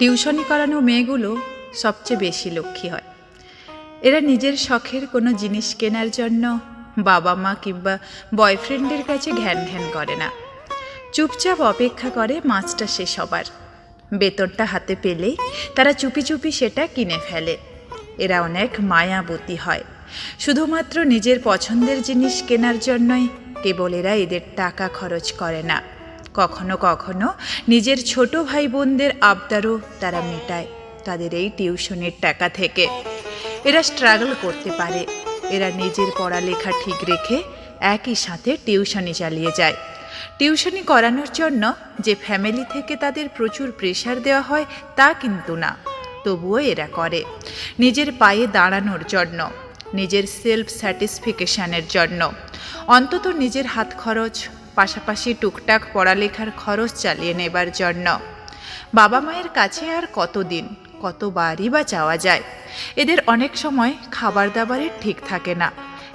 টিউশনি করানো মেয়েগুলো সবচেয়ে বেশি লক্ষ্মী হয়। এরা নিজের শখের কোনো জিনিস কেনার জন্য বাবা মা কিংবা বয়ফ্রেন্ডের কাছে ঘ্যান ঘ্যান করে না। চুপচাপ অপেক্ষা করে মাছটা শেষ হবার বেতনটা হাতে পেলেই তারা চুপি চুপি সেটা কিনে ফেলে। এরা অনেক মায়াবতী হয়। শুধুমাত্র নিজের পছন্দের জিনিস কেনার জন্যই কেবল এরা এদের টাকা খরচ করে না। কখনো কখনো নিজের ছোট ভাই বোনদের আবদারও তারা মেটায় তাদের এই টিউশনের টাকা থেকে। এরা স্ট্রাগল করতে পারে। এরা নিজের পড়ালেখা ঠিক রেখে একই সাথে টিউশনি চালিয়ে যায়। টিউশনি করানোর জন্য যে ফ্যামিলি থেকে তাদের প্রচুর প্রেশার দেওয়া হয় তা কিন্তু না। তবুও এরা করে। নিজের পায়ে দাঁড়ানোর জন্য, নিজের সেলফ স্যাটিসফিকেশানের জন্য। অন্তত নিজের হাত খরচ পাশাপাশি টুকটাক পড়ালেখার খরচ চালিয়ে নেবার জন্য। বাবা মায়ের কাছে আর কতদিন, কতবারই বা চাওয়া যায়? এদের অনেক সময় খাবার দাবারের ঠিক থাকে না।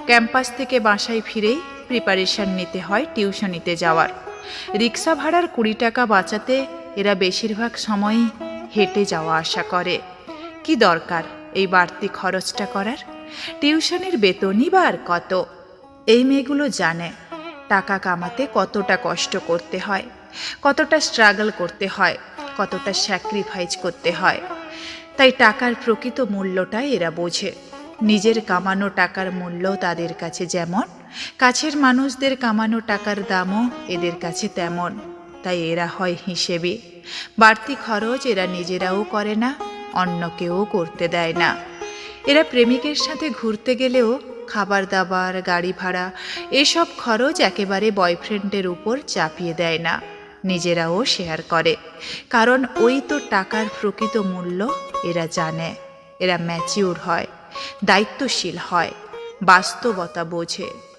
ক্যাম্পাস থেকে বাসায় ফিরেই প্রিপারেশন নিতে হয় টিউশনিতে যাওয়ার। রিক্সা ভাড়ার কুড়ি টাকা বাঁচাতে এরা বেশিরভাগ সময়ই হেঁটে যাওয়া আসা করে। কি দরকার এই বাড়তি খরচটা করার? টিউশনির বেতনই বা আর কত? এই মেয়েগুলো জানে। টাকা কামাতে কতটা কষ্ট করতে হয়, কতটা স্ট্রাগল করতে হয়, কতটা স্যাক্রিফাইস করতে হয়। তাই টাকার প্রকৃত মূল্যটাই এরা বোঝে। নিজের কামানো টাকার মূল্য তাদের কাছে যেমন, কাছের মানুষদের কামানো টাকার দামও এদের কাছে তেমন। তাই এরা হয় হিসেবে। বাড়তি খরচ এরা নিজেরাও করে না, অন্যকেও করতে দেয় না। এরা প্রেমিকের সাথে ঘুরতে গেলেও খাবার দাবার, গাড়ি ভাড়া, এসব খরচ একেবারে বয়ফ্রেন্ডের উপর চাপিয়ে দেয় না। নিজেরাও শেয়ার করে। কারণ ওই তো টাকার প্রকৃত মূল্য, এরা জানে। এরা ম্যাচিওর হয়, দায়িত্বশীল হয়, বাস্তবতা বোঝে।